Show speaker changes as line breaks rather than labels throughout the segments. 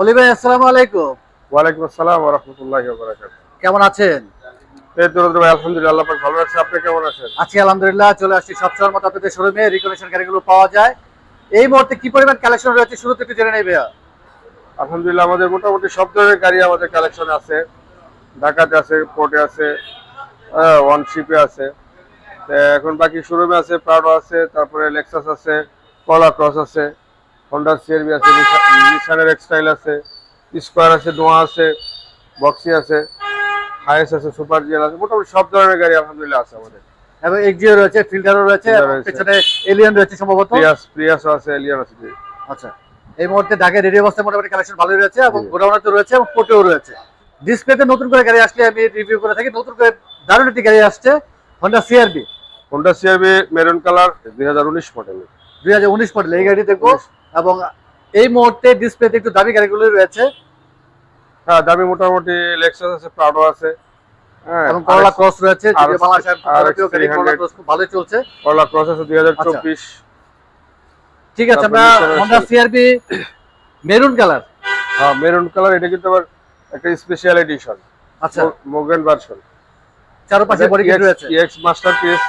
অলি ভাই আসসালামু আলাইকুম।
ওয়ালাইকুম আসসালাম রহমতুল্লাহ বারাকাত
কেমন আছেন?
এই তো ভাই আলহামদুলিল্লাহ আল্লাহ পাক ভালো আছে। আপনি কেমন আছেন?
আছি আলহামদুলিল্লাহ চলে আসছি সবসময় মতো আপনাদের শোরুমে রিকনেকশন গাড়িগুলো পাওয়া যায়। এই মুহূর্তে কি পরিমাণ কালেকশন রয়েছে শুরু থেকে জেনে নেই ভাইয়া।
আলহামদুলিল্লাহ আমাদের মোটামুটি সব ধরনের গাড়ি আমাদের কালেকশনে আছে। ঢাকাতে আছে পোর্টে আছে ওয়ান শিপে আছে। এখন বাকি শোরুমে আছে প্রাডো আছে তারপরে লেক্সাস আছে কলা ক্রস আছে। হন্ডা সিআরবি আছে নিশানের এক্সটাইল আছে স্কোয়ার আছে দোয়া আছে বক্সি আছে হাইস আছে সুপার জিএল আছে মোটামুটি সব ধরনের গাড়ি আলহামদুলিল্লাহ আছে আমাদের।
এবং এক্সিও রয়েছে ফিল্টারও রয়েছে। পেছনে এলিয়ান রয়েছে সম্ভবত।
প্রিয়াস প্রিয়াসও আছে এলিয়ান আছে।
আচ্ছা এই মুহূর্তে ঢাকায় রেডি অবস্থায় মোটামুটি কালেকশন ভালোই রয়েছে এবং
জি।
গোডাউনে তো রয়েছে এবং পোর্টেও রয়েছে। ডিসপ্লেতে নতুন করে গাড়ি আসলে আমি রিভিউ করে থাকি নতুন করে দারুণ একটি গাড়ি আসছে Honda CRV
Honda CRV maroon colour দুই হাজার উনিশ মডেলের
দুই হাজার উনিশ মডেল এই গাড়ি দেখব। এবং এই মুহূর্তে ডিসপ্লেতে একটু দামি গাড়িগুলো রয়েছে।
হ্যাঁ দামি মোটামুটি লেক্সাস আছে প্রাডো আছে। হ্যাঁ
এবং করলা ক্রস রয়েছে করলা ক্রস খুব ভালোই চলছে।
করলা ক্রস আছে দুই হাজার চব্বিশ।
ঠিক আছে আমরা হন্ডা সিআরবি মেরুন কালার
হ্যাঁ মেরুন কালার এটা কিন্তু আবার একটা স্পেশাল এডিশন
আচ্ছা।
মোগেন ভার্সন
চারপাশে বডি কিট রয়েছে।
এক্স মাস্টার পিস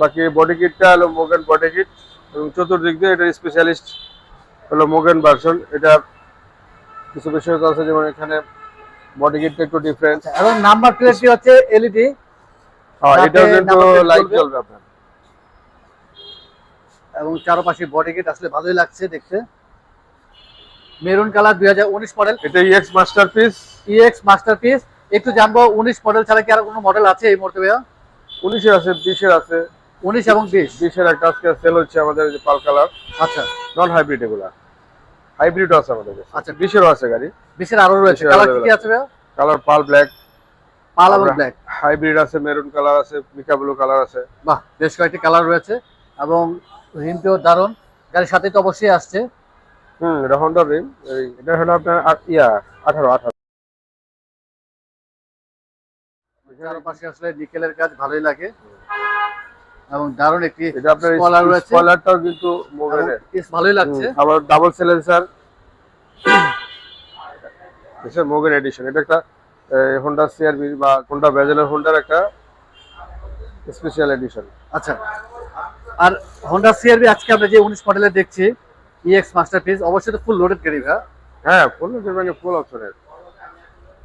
বাকি বডি কিটটা হলো মোগেন বডি কিট এবং চতুর্দিক দিয়ে এটা স্পেশালিস্ট হলো মোগেন ভার্সন এটা কিছু বিষয় আছে যেমন এখানে বডি কিটটা একটু ডিফারেন্ট
এবং নাম্বার প্লেটটি হচ্ছে এলইডি
হ্যাঁ এটাও কিন্তু লাইট
জ্বলবে।
আপনার।
এবং চারপাশে বডি কিট আসলে ভালোই লাগছে দেখতে। মেরুন কালার দুই হাজার উনিশ মডেল
এটা X master piece
EX masterpiece একটু জানব উনিশ মডেল ছাড়া কি আর কোনো মডেল আছে এই মুহূর্তে ভাইয়া?
উনিশের আছে বিশের আছে।
উনিশ এবং বিশ।
বিশের একটা আজকে সেল হচ্ছে আমাদের যে পাল কালার।
আচ্ছা।
নন হাইব্রিড এগুলা। হাইব্রিডও আছে আমাদের কাছে।
আচ্ছা।
বিশেরও আছে গাড়ি।
বিশের আরও রয়েছে। কালার কি আছে
কালার পাল ব্ল্যাক
পাল এবং ব্ল্যাক
হাইব্রিড আছে মেরুন কালার আছে মিকা ব্লু কালার আছে।
বাহ বেশ কয়েকটি কালার রয়েছে এবং রিমটিও দারুণ। গাড়ির সাথে তো অবশ্যই আসছে।
হুম এটা হন্ডা রিম এটা হলো আপনার ইয়া আঠারো আঠারো।
চারপাশে আসলে নিকেলের কাজ ভালোই লাগে। এবং দারুণ একটি
এটা আপনার
spoiler রয়েছে।
স্পয়লারটাও কিন্তু মোবাইলের
বেশ ভালোই লাগছে।
আবার ডাবল সিলেন্সার এসব মোগের এডিশন এটা একটা হোন্ডা সিআরবি বা হোন্ডা ভেজেলের হোন্ডার একটা স্পেশাল এডিশন
আচ্ছা। আর হন্ডা সিআরবি আজকে আমরা যে উনিশ মডেলের দেখছি ইএক্স মাস্টারপিস অবশ্যই তো ফুল লোডেড গাড়ি
হ্যাঁ ফুল মানে ফুল অপশনের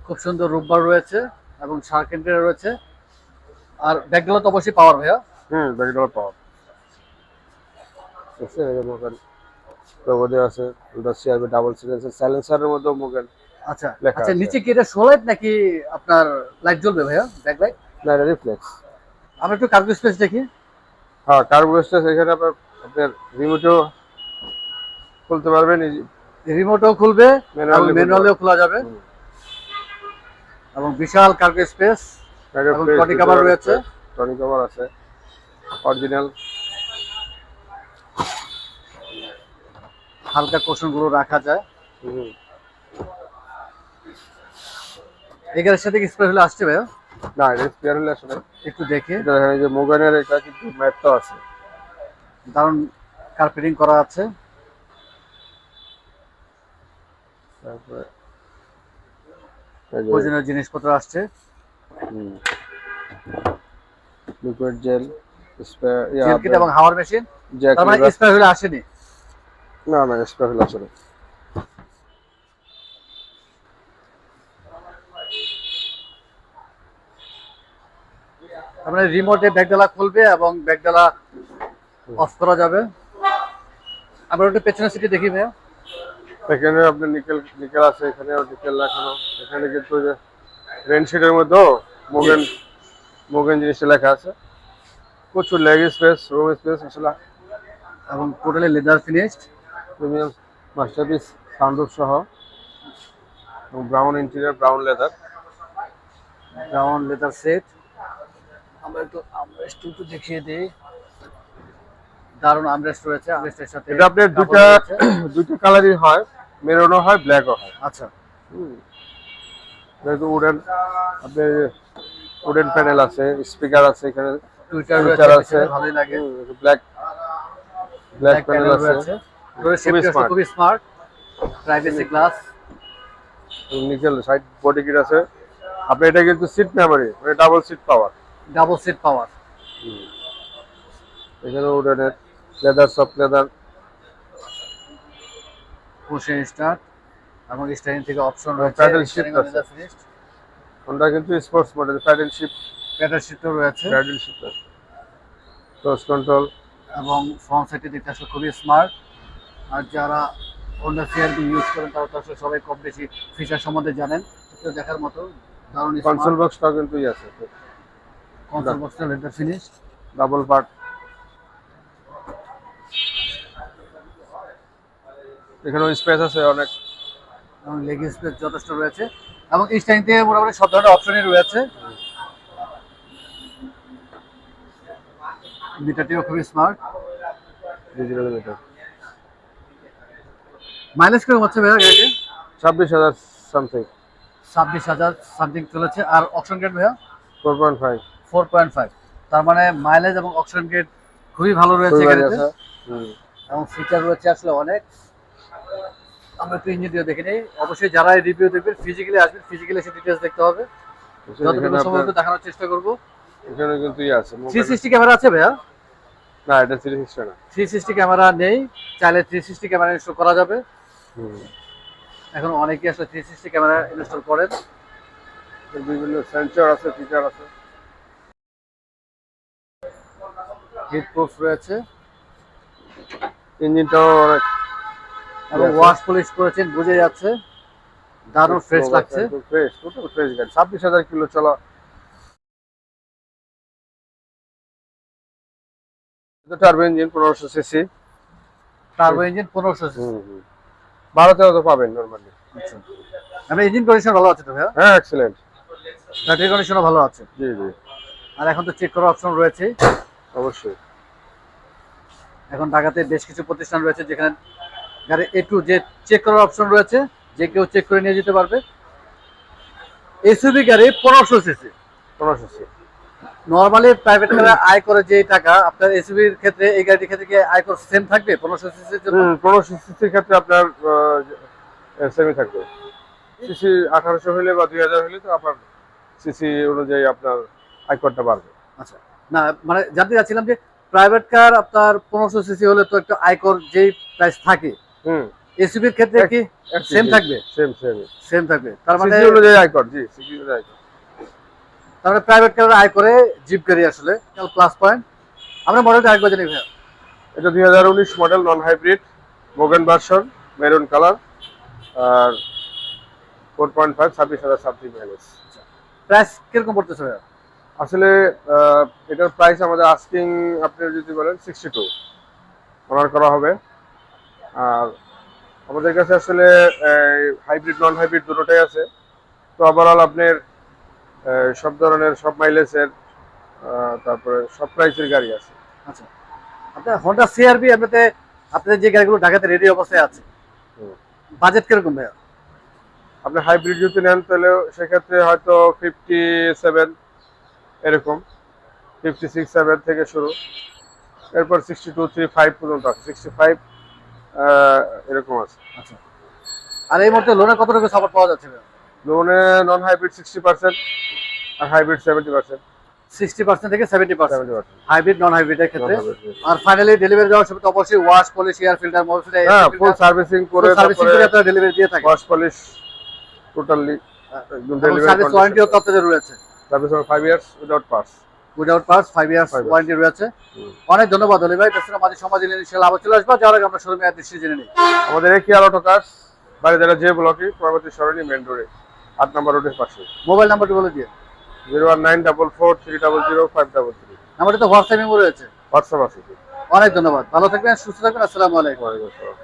খুব সুন্দর রূপবার রয়েছে এবং শার্কেন্টের রয়েছে। আর ব্যাকডালা তো অবশ্যই পাওয়ার ভাইয়া।
হুম ব্যাকডোর পাওয়ার। আছে এই যে মোগেন লোগো দেওয়া আছে হোন্ডা সিআরবি ডাবল সিলেন্সার সাইলেন্সারের মধ্যেও মোগেন
আচ্ছা আচ্ছা নিচে কি এটা সোলাইট নাকি আপনার লাইট জ্বলবে ভাইয়া ব্যাক লাইট?
না এটা রিফ্লেক্স।
আমরা একটু কার্গো স্পেস দেখি।
হ্যাঁ এখানে আপনার আপনার রিমোটও খুলতে পারবেন
রিমোটও খুলবে খোলা যাবে। এবং বিশাল কার্গো স্পেস রয়েছে।
টনি কভার আছে। অরিজিনাল।
হালকা কোশনগুলো রাখা যায়। এগারের সাথে স্প্রে হলে আসছে ভাইয়া?
না এটা স্পেয়ার হলে আসলে
একটু দেখে।
দেখেন যে মোগানের এটা কিন্তু ম্যাটটা আছে।
দারুণ কার্পেটিং করা আছে।
তারপরে
প্রয়োজনীয় জিনিসপত্র আসছে।
Liquid gel spare
gel kit এবং হাওয়ার মেশিন? তার মানে স্প্রে আসেনি?
না না
রিমোটে ব্যাগডালা খুলবে এবং ব্যাগডালা অফ করা যাবে। আমরা ওটা পেছনের সিটে দেখি ভাইয়া।
এখানে আপনার নিকেল নিকেল আছে এখানেও নিকেল লাগানো এখানে কিন্তু যে রেনশিটের মধ্যেও মোগেন মোগেন জিনিসটা লেখা আছে। প্রচুর লেগ স্পেস রুম স্পেস আসলে
এবং totally leather finished
premium masterpiece সাউন্ডুপ সহ। এবং brown interior brown leather
brown leather set আমরা একটু আমরেস্ট একটু দেখিয়ে দিই। দারুণ আমরেস্ট রয়েছে। আমরেস্টের সাথে
এটা আপনার দুটা দুটো কালারই হয় মেরুনও হয় ব্ল্যাকও হয়।
আচ্ছা।
উডেন আপনার উডেন প্যানেল আছে স্পিকার আছে এখানে।
টুইটার
আছে।
ভালোই লাগে।
ব্ল্যাক ব্ল্যাক প্যানেল আছে। খুবই
smart privacy glass
nickel side body kit আছে। আপনি এটা কিন্তু সিট মেমোরি মানে double seat power
double seat power
এখানে উডেনের লেদার সফট লেদার
পুশে স্টার্ট এবং স্টারিং থেকে অপশন রয়েছে।
shift
স্টারিং
আছে। হোন্ডা কিন্তু স্পোর্টস মডেল প্যাডেল শিপ
রয়েছে।
প্যাডেল কন্ট্রোল
এবং ফ্রন্ট সাইডে দেখতে আসলে খুবই স্মার্ট আর যারা সিআরবি ইউজ করেন তারা তো আসলে সবাই কম বেশি ফিচার সম্বন্ধে জানেন। সেটা দেখার মতো দারুণ
কনসোল বক্সটাও কিন্তু আছে।
কনসোল বক্সটা লেদার ফিনিশ
ডাবল পার্ট এখানেও স্পেস আছে অনেক।
এবং লেগ স্পেস যথেষ্ট রয়েছে। এবং স্টাইং থেকে মোটামুটি সব ধরনের অপশনই রয়েছে। মিটারটিও খুবই স্মার্ট
ডিজিটাল মিটার
মাইলেজ কীরকম হচ্ছে ভাইয়া গাড়িতে?
ছাব্বিশ হাজার সামথিং
ছাব্বিশ হাজার সামথিং চলেছে। আর অপশন গেট ভাইয়া?
Four point five
four point five তার মানে মাইলেজ এবং অপশন গেট খুবই ভালো রয়েছে গাড়িতে। এবং ফিচার রয়েছে আসলে অনেক। আমরা একটু ইঞ্জিন দেখে নিই। অবশ্যই যারা রিভিউ দেখবেন ফিজিক্যালি আসবেন ফিজিক্যালি এসে ডিটেলস দেখতে হবে। যতটুকু সম্ভব দেখানোর চেষ্টা করব।
এখানে কিন্তু ই আছে
থ্রি সিক্সটি ক্যামেরা আছে ভাইয়া?
না এটা থ্রি সিক্সটি না।
থ্রি সিক্সটি ক্যামেরা নেই চাইলে থ্রি সিক্সটি ক্যামেরা ইনস্টল করা যাবে। এখন অনেকেই আসলে থ্রি সিক্সটি ক্যামেরা ইনস্টল করেন।
বিভিন্ন সেন্সর আছে ফিচার আছে।
হিট প্রুফ রয়েছে।
ইঞ্জিনটাও অনেক
এবং ওয়াশ পলিশ করেছেন বুঝে যাচ্ছে। দারুণ ফ্রেশ লাগছে।
ফ্রেশ টোটাল ফ্রেশ গাড়ি। ছাব্বিশ হাজার কিলো চলা টার্বো ইঞ্জিন পনেরোশো সিসি
টার্বো ইঞ্জিন পনেরোশো
তো পাবেন নর্মালি
ইঞ্জিন কন্ডিশন ভালো আছে তো ভাইয়া?
হ্যাঁ এক্সেলেন্ট
ব্যাটারি কন্ডিশনও ভালো আছে।
জি জি।
আর এখন তো চেক করার অপশন রয়েছে।
অবশ্যই।
এখন ঢাকাতে বেশ কিছু প্রতিষ্ঠান রয়েছে যেখানে গাড়ি এ টু যে চেক করার অপশন রয়েছে। যে কেউ চেক করে নিয়ে যেতে পারবে। এসইবি গাড়ি পনেরোশো সিসি
পনেরোশো সিসি
নর্মালি প্রাইভেট কারে আয় করে যে টাকা আপনার এসইবির ক্ষেত্রে এই গাড়ির ক্ষেত্রে কি আয়কর সেম থাকবে? পনেরোশো সিসির জন্য?
পনেরোশো সিসির ক্ষেত্রে আপনার সেমি থাকবে। সিসি আঠারোশো হলে বা দুই হাজার হলে তো আপনার সিসি অনুযায়ী আপনার আয়করটা বাড়বে।
আচ্ছা। না মানে জানতে চাচ্ছিলাম যে প্রাইভেট কার আপনার পনেরোশো সিসি হলে তো একটা আয়কর যে প্রাইস থাকে।
হুম।
এসইবির ক্ষেত্রে কি সেম থাকবে?
সেম সেম
সেম থাকবে। তার মানে
সিসি অনুযায়ী আয়কর জি সিসি অনুযায়ী আয়কর
তার মানে প্রাইভেট কার আয় করে জিপ গাড়ি আসলে প্লাস পয়েন্ট আমরা মডেলটা একবার জানি ভাইয়া।
এটা দুই হাজার উনিশ model non hybrid Mugen version maroon colour আর ফোর পয়েন্ট ফাইভ ছাব্বিশ হাজার সামথিং মাইলেজ
প্রাইস কীরকম পড়তেছে ভাইয়া?
আসলে এটার প্রাইস আমাদের আস্কিং আপনি যদি বলেন সিক্সটি টু অনার করা হবে। আর আমাদের কাছে আসলে হাইব্রিড নন হাইব্রিড দুটোটাই আছে। তো ওভারঅল আপনার সব ধরনের সব মাইলেজের তারপরে সব প্রাইসের গাড়ি আছে।
আচ্ছা। আপনার হন্ডা সিআরবি এমনিতে আপনাদের যে গাড়িগুলো ঢাকাতে রেডি অবস্থায় আছে বাজেট কীরকম ভাইয়া?
আপনি হাইব্রিড যদি নেন তাহলে সেক্ষেত্রে হয়তো ফিফটি সেভেন এরকম। ফিফটি সিক্স সেভেন থেকে শুরু। এরপর সিক্সটি টু থ্রি ফাইভ পর্যন্ত আছে। সিক্সটি ফাইভ এরকম আছে।
আচ্ছা। আর এই মুহূর্তে লোনের কত টাকা সাপোর্ট পাওয়া যাচ্ছে
লোনে নন হাইব্রিড সিক্সটি পার্সেন্ট আর hybrid seventy percent
sixty percent থেকে সেভেন্টি পার্সেন্ট হাইব্রিড নন হাইব্রিডের ক্ষেত্রে। আর ফাইনালি ডেলিভারি দেওয়ার সময় তো অবশ্যই wash polish air filter Mobil
হ্যাঁ ফুল সার্ভিসিং করে
সার্ভিসিং করে আপনারা ডেলিভারি দিয়ে থাকেন।
ওয়াশ পলিশ টোটালি একদম
সার্ভিস
ডেলিভারি
ওয়ারেন্টিও তো আপনাদের রয়েছে।
Service five years without parts
without parts five years warranty রয়েছে। অনেক ধন্যবাদ অলি ভাই। পেছনে মাঝে সমাজ ইনশাল্লাহ আবার চলে আসব। যাওয়ার আগে আমরা শোরুমে দৃষ্টি জেনে নিই।
আমাদের এই কেয়ার অটো কার্স বাড়ি যারা যে ব্লকে পরবর্তী সরণি মেন রোডে। আট নাম্বার রোডের পাশে।
মোবাইল নাম্বারটি বলে দিয়ে
zero one nine double four three double zero five double three.
নাম্বারটি তো হোয়াটসঅ্যাপ রয়েছে।
হোয়াটসঅ্যাপ আছে।
অনেক ধন্যবাদ। ভালো থাকবেন সুস্থ থাকবেন। আসসালামু আলাইকুম।
ওয়ালাইকুম আসসালাম।